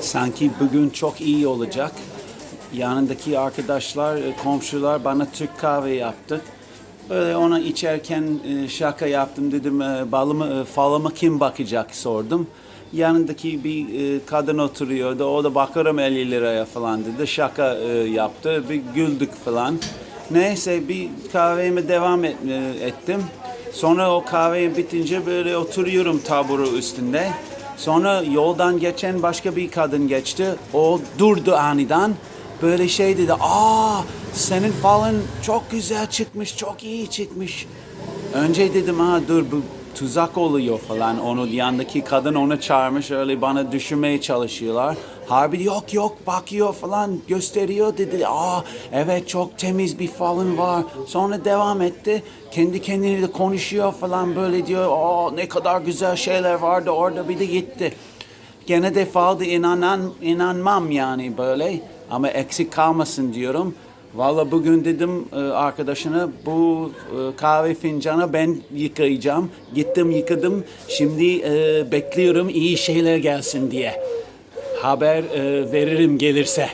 Sanki bugün çok iyi olacak. Yanındaki arkadaşlar, e, komşular bana Türk kahve yaptı. Böyle ona içerken e, şaka yaptım dedim e, balımı, falıma kim bakacak sordum. Yanındaki bir kadın oturuyordu. O da bakarım 50 liraya falan dedi. Şaka yaptı. Bir güldük falan. Neyse bir kahveme devam et- ettim. Sonra o kahve bitince böyle oturuyorum taburu üstünde. Sonra yoldan geçen başka bir kadın geçti. O durdu aniden. Böyle şey dedi. Aa senin falan çok güzel çıkmış, çok iyi çıkmış. Önce dedim ha dur bu tuzak oluyor falan. Onu yandaki kadın onu çağırmış öyle bana düşürmeye çalışıyorlar. Harbi yok yok bakıyor falan gösteriyor dedi. Aa evet çok temiz bir falan var. Sonra devam etti. Kendi kendine de konuşuyor falan böyle diyor. Aa ne kadar güzel şeyler vardı orada bir de gitti. Gene de falda inanan, inanmam yani böyle. Ama eksik kalmasın diyorum. Valla bugün dedim e, arkadaşına bu e, kahve fincanı ben yıkayacağım. Gittim yıkadım. Şimdi e, bekliyorum iyi şeyler gelsin diye. Haber veririm gelirse.